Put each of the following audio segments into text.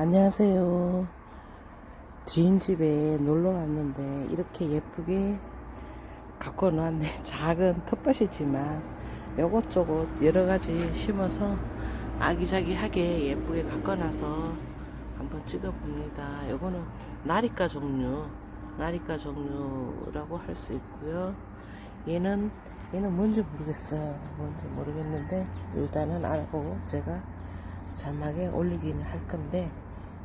안녕하세요. 지인 집에 놀러 왔는데 이렇게 예쁘게 갖고 놓았네. 작은 텃밭이지만 요것저것 여러 가지 심어서 아기자기하게 예쁘게 갖고 나서 한번 찍어 봅니다. 요거는 나리카 종류, 나리카 종류라고 할 수 있고요. 얘는 얘는 뭔지 모르겠어요. 뭔지 모르겠는데 일단은 알고 제가 자막에 올리기는 할 건데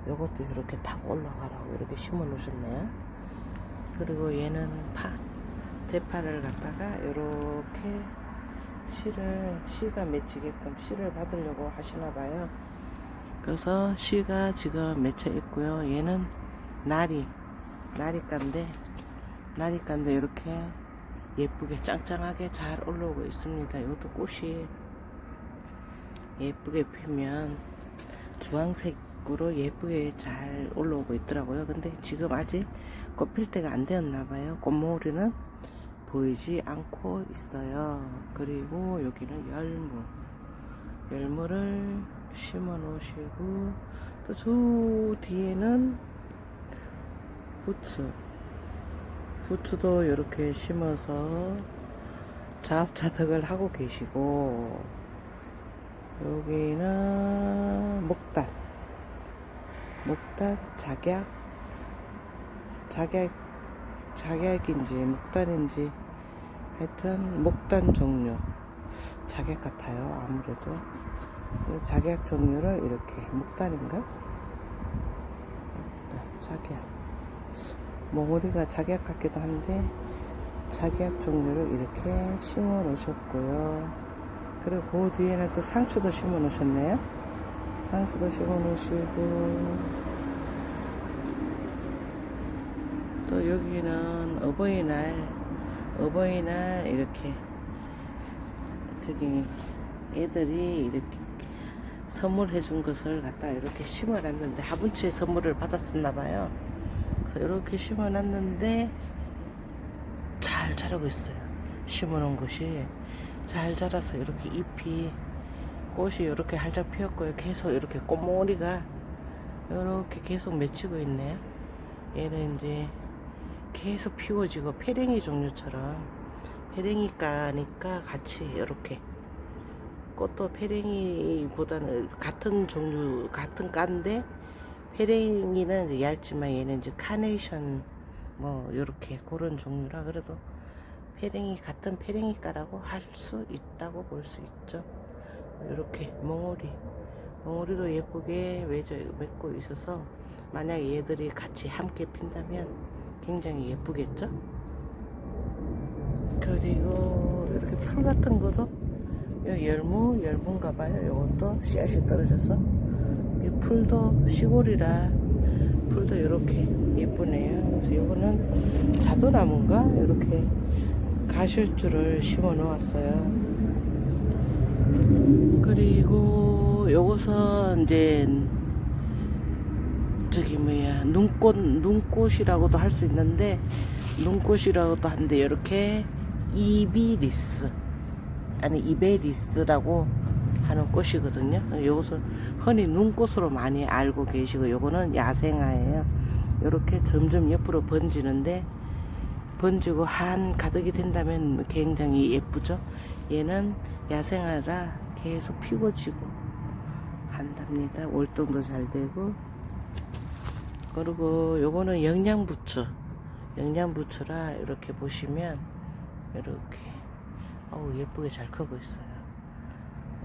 요것도 이렇게 타고 올라가라고 이렇게 심어 놓으셨네요. 그리고 얘는 파, 대파를 갖다가 이렇게 씨를 씨가 맺히게끔 씨를 받으려고 하시나 봐요. 그래서 씨가 지금 맺혀 있고요. 얘는 나리, 나리가인데 나리가인데 이렇게 예쁘게 짱짱하게 잘 올라오고 있습니다. 이것도 꽃이 예쁘게 피면 주황색 으로 예쁘게 잘 올라오고 있더라고요. 근데 지금 아직 꽃 필 때가 안 되었나 봐요. 꽃모리는 보이지 않고 있어요. 그리고 여기는 열무. 열무를 심어 놓으시고 또 저 뒤에는 부추. 부추도 이렇게 심어서 자업자득을 하고 계시고 여기는 목단 목단 작약? 작약 작약인지 목단인지. 하여튼 목단 종류. 작약 같아요 아무래도. 이 작약 종류를 이렇게 목단인가? 목단 작약. 몽우리가 작약 같기도 한데 작약 종류를 이렇게 심어 놓으셨고요. 그리고 그 뒤에는 또 상추도 심어 놓으셨네요. 상추도 심어 놓으시고 또 여기는 어버이날 어버이날 이렇게 저기 애들이 이렇게 선물해 준 것을 갖다 이렇게 심어 놨는데 화분치에 선물을 받았었나 봐요. 그래서 이렇게 심어 놨는데 잘 자라고 있어요. 심어 놓은 것이 잘 자라서 이렇게 잎이 꽃이 이렇게 활짝 피었고요. 계속 이렇게 꽃머리가 이렇게 계속 맺히고 있네요. 얘는 이제 계속 피워지고 페랭이 종류처럼 페랭이 까니까 같이 이렇게 꽃도 페랭이보다는 같은 종류 같은 까인데 페랭이는 얇지만 얘는 이제 카네이션 뭐 이렇게 그런 종류라 그래도 페랭이 같은 페랭이가라고 할 수 있다고 볼 수 있죠. 이렇게 몽우리 몽우리도 예쁘게 맺어 맺고 있어서 만약 얘들이 같이 함께 핀다면 굉장히 예쁘겠죠. 그리고 이렇게 풀 같은 것도 요 열무 열무인가 봐요. 이것도 씨앗이 떨어져서 이 풀도 시골이라 풀도 이렇게 예쁘네요. 그래서 이거는 자두나무인가 이렇게 가실줄을 심어 놓았어요. 그리고 요것은 이제 저기 뭐야 눈꽃 눈꽃이라고도 할 수 있는데 눈꽃이라고도 하는데 이렇게 이비리스 아니 이베리스라고 하는 꽃이거든요. 요것은 흔히 눈꽃으로 많이 알고 계시고 요거는 야생화예요. 이렇게 점점 옆으로 번지는데 번지고 한 가득이 된다면 굉장히 예쁘죠. 얘는 야생화라 계속 피고 지고 한답니다. 월동도 잘 되고 그리고 요거는 영양부추 영양부추라 이렇게 보시면 이렇게 어우 예쁘게 잘 크고 있어요.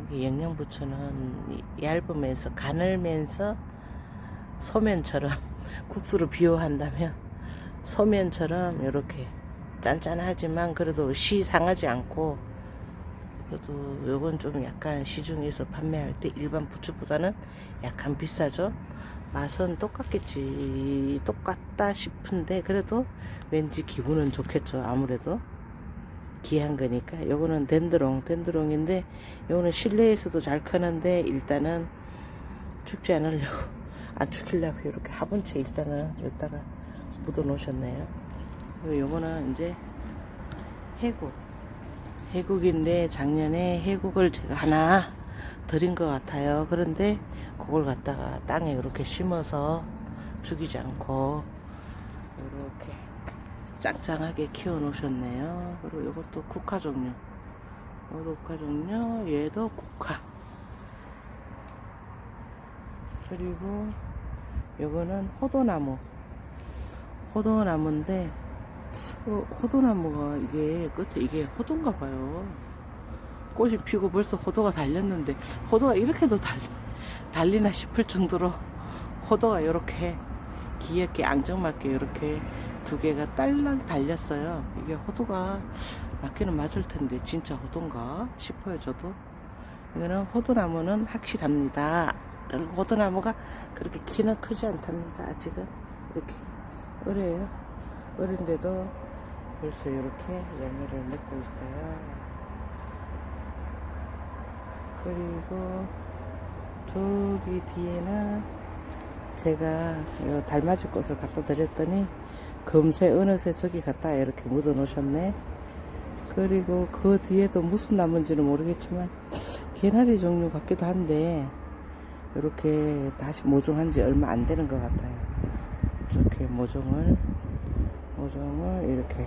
여기 영양부추는 얇으면서 가늘면서 소면처럼 국수로 비유한다면 소면처럼 이렇게 짠짠하지만 그래도 시 상하지 않고 그래도 요건 좀 약간 시중에서 판매할 때 일반 부추보다는 약간 비싸죠. 맛은 똑같겠지. 똑같다 싶은데 그래도 왠지 기분은 좋겠죠 아무래도. 귀한 거니까. 요거는 덴드롱 덴드롱인데 요거는 실내에서도 잘 크는데 일단은 춥지 않으려고. 안 죽이려고 이렇게 화분채 일단은 여기다가 묻어 놓으셨네요. 요거는 이제 해국 해국인데 작년에 해국을 제가 하나 드린 것 같아요 그런데 그걸 갖다가 땅에 이렇게 심어서 죽이지 않고 이렇게 짱짱하게 키워 놓으셨네요. 그리고 이것도 국화 종류. 국화 종류, 얘도 국화. 그리고 요거는 호도나무. 호도나무인데, 어, 호도나무가 이게 끝에 이게 호도인가 봐요. 꽃이 피고 벌써 호도가 달렸는데, 호도가 이렇게도 달리, 달리나 싶을 정도로 호도가 이렇게 귀엽게 앙증맞게 이렇게 두 개가 딸랑 달렸어요. 이게 호두가 맞기는 맞을 텐데 진짜 호두인가 싶어요 저도. 이거는 호두나무는 확실합니다. 그리고 호두나무가 그렇게 키는 크지 않답니다. 아직은 이렇게 어려요. 어린데도 벌써 이렇게 열매를 맺고 있어요. 그리고 저기 뒤에는 제가 요 달맞이 꽃을 갖다 드렸더니 금세 어느새 저기 갖다 이렇게 묻어 놓으셨네. 그리고 그 뒤에도 무슨 나무인지는 모르겠지만 개나리 종류 같기도 한데 이렇게 다시 모종한 지 얼마 안 되는 것 같아요. 이렇게 모종을 모종을 이렇게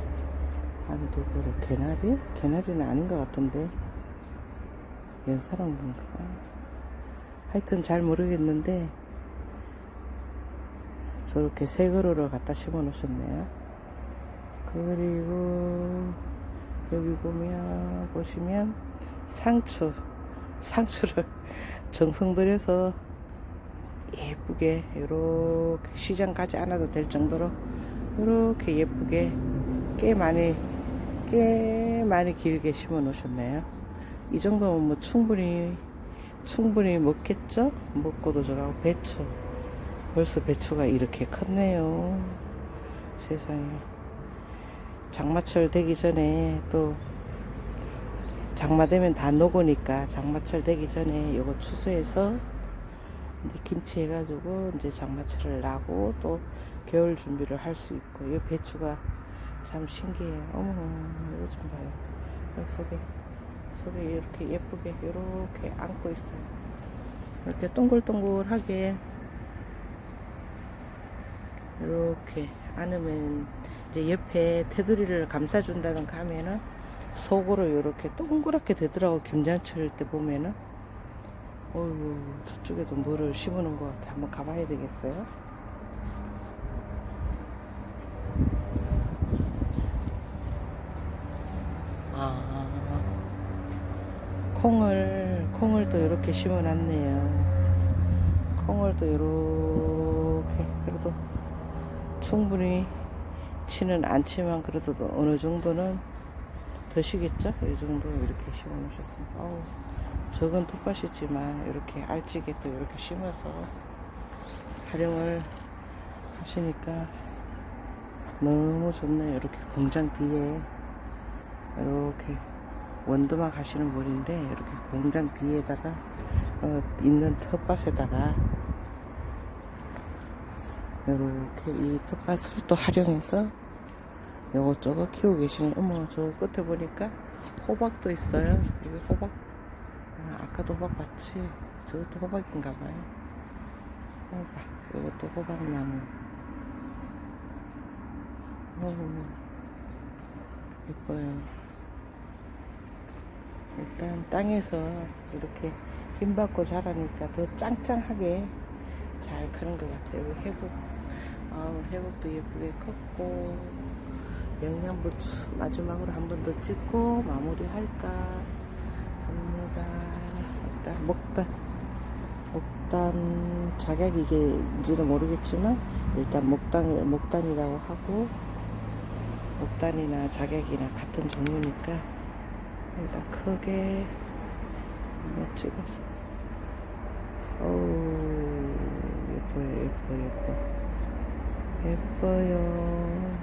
한두 그루 개나리? 개나리는 아닌 것 같은데 연사랑인가? 하여튼 잘 모르겠는데 저렇게 새 그루를 갖다 심어 놓으셨네요. 그리고 여기 보면 보시면 상추 상추를 정성 들여서 예쁘게 이렇게 시장 가지 않아도 될 정도로 이렇게 예쁘게 꽤 많이 꽤 많이 길게 심어 놓으셨네요. 이 정도면 뭐 충분히 충분히 먹겠죠? 먹고도 저하고 배추 벌써 배추가 이렇게 컸네요. 세상에. 장마철 되기 전에 또 장마 되면 다 녹으니까 장마철 되기 전에 요거 추수해서 김치 해가지고 이제 장마철을 나고 또 겨울 준비를 할 수 있고 이 배추가 참 신기해요. 어머 이거 좀 봐요. 이 속에 속에 이렇게 예쁘게 이렇게 안고 있어요. 이렇게 동글동글하게 이렇게 안으면 이제 옆에 테두리를 감싸준다든가 하면은 속으로 이렇게 동그랗게 되더라고 김장철 때 보면은 어휴 저쪽에도 뭐를 심어놓은 것 같아. 한번 가봐야 되겠어요? 아. 콩을 콩을 또 이렇게 심어놨네요. 콩을 또 이렇게. 그래도 충분히 치는 않지만 그래도 어느 정도는 드시겠죠? 이 정도 이렇게 심어 놓으셨습니다. 어우, 적은 톱밭이지만 이렇게 알찌게 또 이렇게 심어서 활용을 하시니까 너무 좋네요. 이렇게 공장 뒤에 이렇게 원두막 하시는 분인데 이렇게 공장 뒤에다가 어, 있는 텃밭에다가 이렇게 이 텃밭을 또 활용해서 요것저것 키우고 계시네. 어머, 저 끝에 보니까 호박도 있어요. 여기 호박. 아, 아까도 호박 봤지? 저것도 호박인가 봐요. 호박. 요것도 호박나무. 오, 예뻐요. 일단 땅에서 이렇게 힘받고 자라니까 더 짱짱하게 잘 크는 것 같아요. 해국. 아우, 해국도 예쁘게 컸고. 영양부추 마지막으로 한 번 더 찍고 마무리 할까 합니다. 일단 목단 목단 작약이 이게인지는 모르겠지만 일단 목단 목단이라고 하고 목단이나 작약이나 같은 종류니까 일단 크게 한번 찍어서 어우 예뻐요 예뻐 예뻐 예뻐요.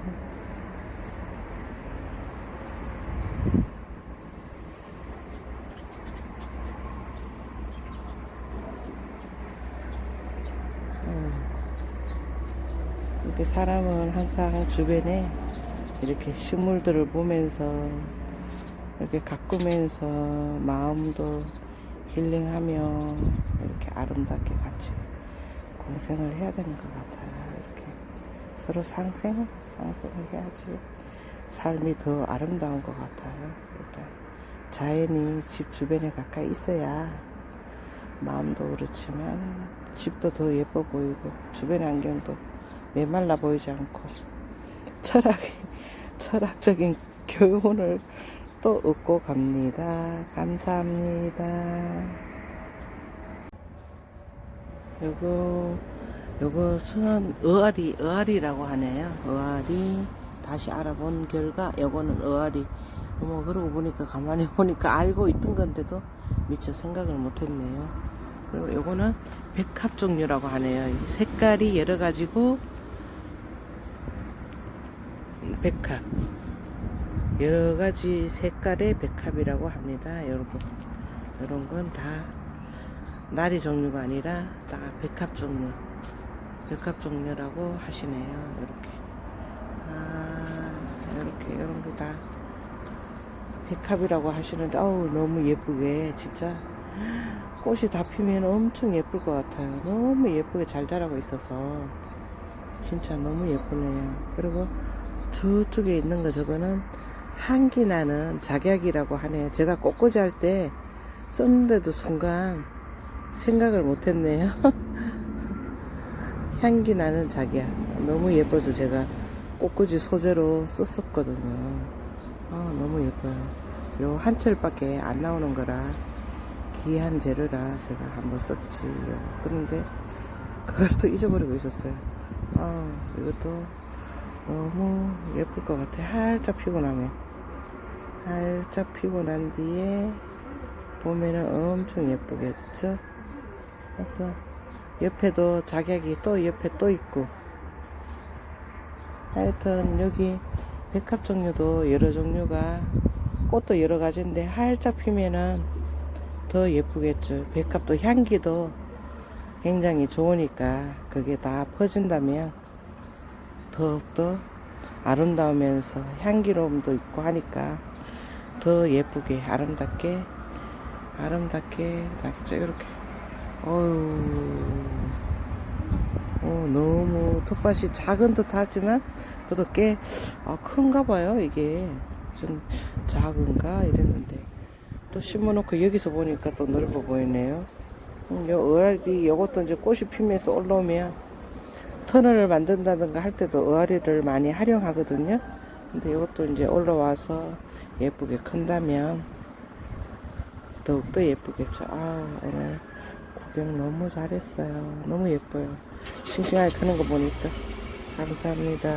음. 이렇게 사람은 항상 주변에 이렇게 식물들을 보면서 이렇게 가꾸면서 마음도 힐링하며 이렇게 아름답게 같이 공생을 해야 되는 것 같아요. 이렇게 서로 상생, 상생을 해야지 삶이 더 아름다운 것 같아요. 일단 자연이 집 주변에 가까이 있어야 마음도 그렇지만 집도 더 예뻐 보이고 주변 환경도 메말라 보이지 않고 철학 철학적인 교훈을 또 얻고 갑니다. 감사합니다. 요거 요것은 어아리 어아리라고 하네요. 어아리 다시 알아본 결과 요거는 어아리 뭐 그러고 보니까 가만히 보니까 알고 있던 건데도 미처 생각을 못했네요. 그리고 요거는 백합 종류라고 하네요. 이 색깔이 여러 가지고 백합 여러 가지 색깔의 백합이라고 합니다. 여러분 이런 건 다 나리 종류가 아니라 다 백합 종류 백합 종류라고 하시네요. 이렇게 아 이렇게 이런 게 다 백합이라고 하시는데 아우 너무 예쁘게 진짜 꽃이 다 피면 엄청 예쁠 것 같아요. 너무 예쁘게 잘 자라고 있어서 진짜 너무 예쁘네요. 그리고 저쪽에 있는 거 저거는 향기 나는 작약이라고 하네요. 제가 꽃꽂이 할 때 썼는데도 순간 생각을 못 했네요. 향기 나는 작약. 너무 예뻐서 제가 꽃꽂이 소재로 썼었거든요. 아, 너무 예뻐요. 요 한 철밖에 안 나오는 거라 귀한 재료라 제가 한번 썼지요. 그런데 그걸 또 잊어버리고 있었어요. 아, 이것도 너무 예쁠 것 같아. 나면. 활짝 피고 난 뒤에 보면은 엄청 예쁘겠죠? 그래서 옆에도 작약이 또 옆에 또 있고. 하여튼 여기 백합 종류도 여러 종류가 꽃도 여러 가지인데 활짝 피면은 더 예쁘겠죠. 백합도 향기도 굉장히 좋으니까 그게 다 퍼진다면 더욱더 아름다우면서 향기로움도 있고 하니까 더 예쁘게 아름답게 아름답게 나겠죠 이렇게. 어유 어, 너무 텃밭이 작은 듯 하지만 그래도 꽤 아, 큰가 봐요 이게. 좀 작은가 이랬는데. 또 심어놓고 여기서 보니까 또 넓어 보이네요. 음, 요 어알이 요것도 이제 꽃이 피면서 올라오면 터널을 만든다든가 할 때도 어아리를 많이 활용하거든요. 근데 이것도 이제 올라와서 예쁘게 큰다면 더욱더 예쁘겠죠. 아 오늘 구경 너무 잘했어요. 너무 예뻐요. 싱싱하게 크는 거 보니까 감사합니다.